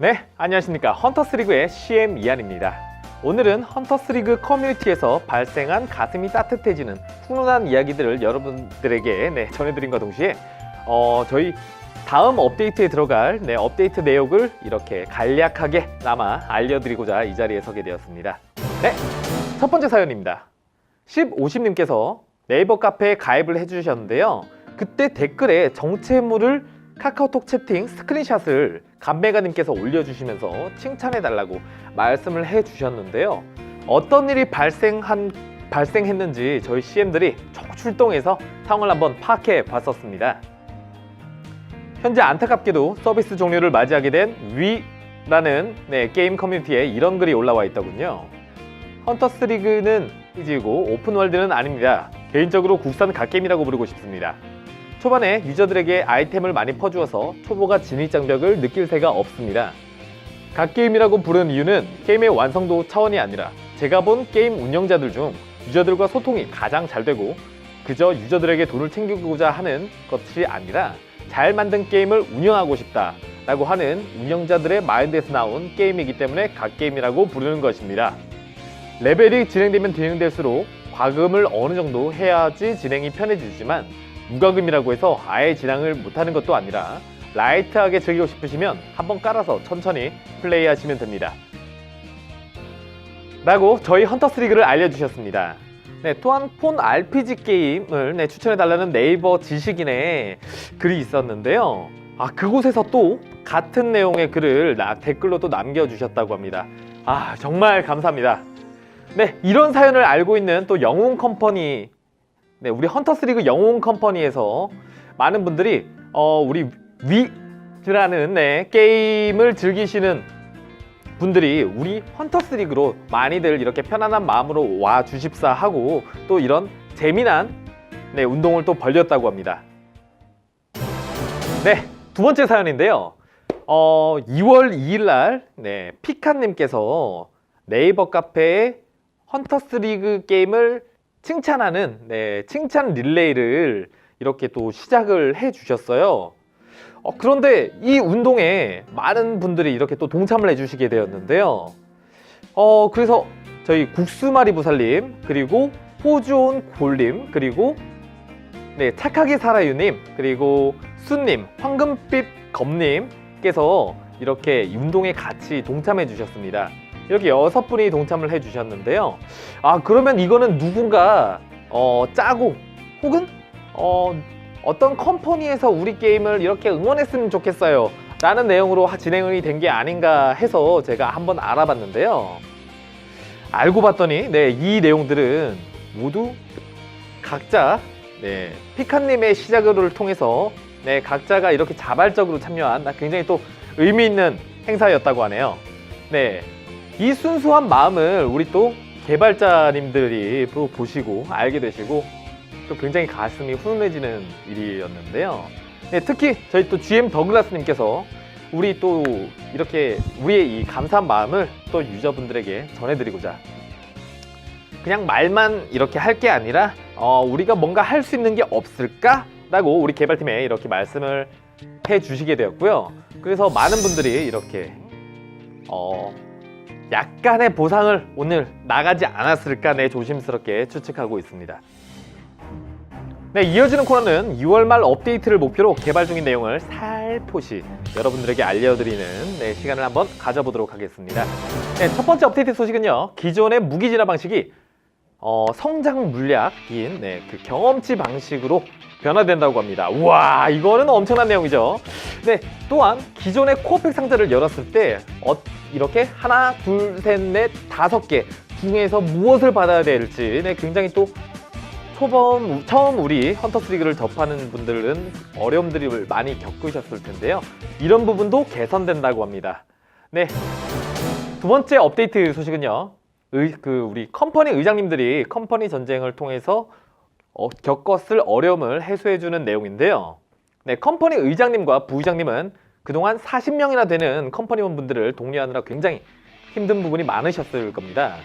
네, 안녕하십니까. 헌터스리그의 CM 이한입니다. 오늘은 헌터스리그 커뮤니티에서 발생한 가슴이 따뜻해지는 훈훈한 이야기들을 여러분들에게 네, 전해드림과 동시에 어, 저희 다음 업데이트에 들어갈 네, 업데이트 내역을 이렇게 간략하게 남아 알려드리고자 이 자리에 서게 되었습니다. 네, 첫 번째 사연입니다. 1050님께서 네이버 카페에 가입을 해주셨는데요. 그때 댓글에 정체물을 카카오톡 채팅 스크린샷을 감매가님께서 올려주시면서 칭찬해달라고 말씀을 해주셨는데요. 어떤 일이 발생한 발생했는지 저희 CM들이 출동해서 상황을 한번 파악해 봤었습니다. 현재 안타깝게도 서비스 종료를 맞이하게 된 위라는 네, 게임 커뮤니티에 이런 글이 올라와 있더군요. 헌터스 리그는 이지고 오픈월드는 아닙니다. 개인적으로 국산 갓게임이라고 부르고 싶습니다. 초반에 유저들에게 아이템을 많이 퍼주어서 초보가 진입장벽을 느낄 새가 없습니다. 갓게임이라고 부르는 이유는 게임의 완성도 차원이 아니라 제가 본 게임 운영자들 중 유저들과 소통이 가장 잘 되고 그저 유저들에게 돈을 챙기고자 하는 것이 아니라 잘 만든 게임을 운영하고 싶다 라고 하는 운영자들의 마인드에서 나온 게임이기 때문에 갓게임이라고 부르는 것입니다. 레벨이 진행되면 진행될수록 과금을 어느 정도 해야지 진행이 편해지지만 무과금이라고 해서 아예 진행을 못하는 것도 아니라 라이트하게 즐기고 싶으시면 한번 깔아서 천천히 플레이하시면 됩니다. 라고 저희 헌터스 리그를 알려주셨습니다. 네, 또한 폰 RPG 게임을 네, 추천해달라는 네이버 지식인의 글이 있었는데요. 아, 그곳에서 또 같은 내용의 글을 나, 댓글로 또 남겨주셨다고 합니다. 아, 정말 감사합니다. 네, 이런 사연을 알고 있는 또 영웅 컴퍼니, 네, 우리 헌터스 리그 영웅 컴퍼니에서 많은 분들이 어, 우리 위라는 네, 게임을 즐기시는 분들이 우리 헌터스 리그로 많이들 이렇게 편안한 마음으로 와 주십사 하고 또 이런 재미난 네, 운동을 또 벌렸다고 합니다. 네, 두 번째 사연인데요. 어, 2월 2일 날 네, 피카님께서 네이버 카페에 헌터스 리그 게임을 칭찬하는 네, 칭찬 릴레이를 이렇게 또 시작을 해 주셨어요. 어, 그런데 이 운동에 많은 분들이 이렇게 또 동참을 해 주시게 되었는데요. 어, 그래서 저희 국수마리 부살님, 그리고 호주온 골님, 그리고 네, 착하게 살아유님, 그리고 순님, 황금빛 검님께서 이렇게 운동에 같이 동참해 주셨습니다. 이렇게 여섯 분이 동참을 해 주셨는데요. 아, 그러면 이거는 누군가 어, 짜고 혹은 어, 어떤 컴퍼니에서 우리 게임을 이렇게 응원했으면 좋겠어요. 라는 내용으로 하- 진행이 된 게 아닌가 해서 제가 한번 알아봤는데요. 알고 봤더니 네, 이 내용들은 모두 각자 네, 피카님의 시작을 통해서 네, 각자가 이렇게 자발적으로 참여한 나 굉장히 또 의미 있는 행사였다고 하네요. 네, 이 순수한 마음을 우리 또 개발자님들이 또 보시고 알게 되시고 또 굉장히 가슴이 훈훈해지는 일이었는데요. 네, 특히 저희 또 GM 더글라스님께서 우리 또 이렇게 우리의 이 감사한 마음을 또 유저분들에게 전해드리고자 그냥 말만 이렇게 할 게 아니라 어, 우리가 뭔가 할 수 있는 게 없을까 라고 우리 개발팀에 이렇게 말씀을 해 주시게 되었고요. 그래서 많은 분들이 이렇게 어, 약간의 보상을 오늘 나가지 않았을까 네 조심스럽게 추측하고 있습니다. 네, 이어지는 코너는 6월 말 업데이트를 목표로 개발 중인 내용을 살포시 여러분들에게 알려드리는 네, 시간을 한번 가져보도록 하겠습니다. 네, 첫 번째 업데이트 소식은요. 기존의 무기 진화 방식이 어, 성장 물약인 네, 그 경험치 방식으로 변화된다고 합니다. 우와, 이거는 엄청난 내용이죠. 네, 또한 기존의 코어팩 상자를 열었을 때 어, 이렇게 하나, 둘, 셋, 넷, 다섯 개 중에서 무엇을 받아야 될지 네, 굉장히 또 초범 처음 우리 헌터스 리그를 접하는 분들은 어려움들을 많이 겪으셨을 텐데요. 이런 부분도 개선된다고 합니다. 네. 두 번째 업데이트 소식은요. 의, 그 우리 컴퍼니 의장님들이 컴퍼니 전쟁을 통해서 어, 겪었을 어려움을 해소해주는 내용인데요. 네, 컴퍼니 의장님과 부의장님은 그동안 40명이나 되는 컴퍼니원 분들을 독려하느라 굉장히 힘든 부분이 많으셨을 겁니다.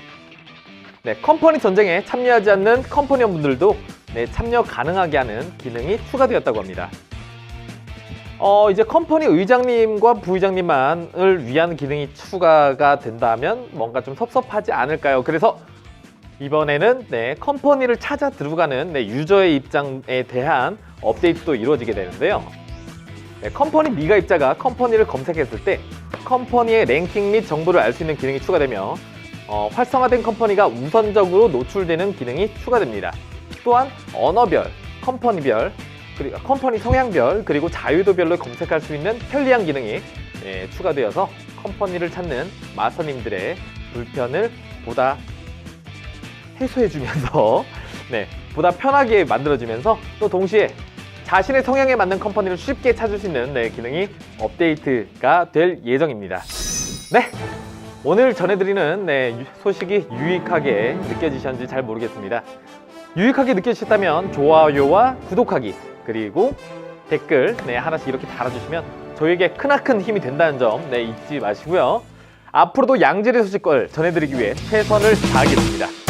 네, 컴퍼니 전쟁에 참여하지 않는 컴퍼니원 분들도 네, 참여 가능하게 하는 기능이 추가되었다고 합니다. 어, 이제 컴퍼니 의장님과 부의장님만을 위한 기능이 추가가 된다면 뭔가 좀 섭섭하지 않을까요? 그래서 이번에는 네, 컴퍼니를 찾아 들어가는 네, 유저의 입장에 대한 업데이트도 이루어지게 되는데요. 네, 컴퍼니 미가 입자가 컴퍼니를 검색했을 때 컴퍼니의 랭킹 및 정보를 알 수 있는 기능이 추가되며 어, 활성화된 컴퍼니가 우선적으로 노출되는 기능이 추가됩니다. 또한 언어별, 컴퍼니별, 그리고 컴퍼니 성향별, 그리고 자유도별로 검색할 수 있는 편리한 기능이 예, 추가되어서 컴퍼니를 찾는 마스터님들의 불편을 보다 해소해주면서 네, 보다 편하게 만들어주면서 또 동시에 자신의 성향에 맞는 컴퍼니를 쉽게 찾을 수 있는 네, 기능이 업데이트가 될 예정입니다. 네, 오늘 전해드리는 네, 유- 소식이 유익하게 느껴지셨는지 잘 모르겠습니다. 유익하게 느껴지셨다면 좋아요와 구독하기 그리고 댓글 네, 하나씩 이렇게 달아주시면 저에게 크나큰 힘이 된다는 점 네, 잊지 마시고요. 앞으로도 양질의 소식을 전해드리기 위해 최선을 다하겠습니다.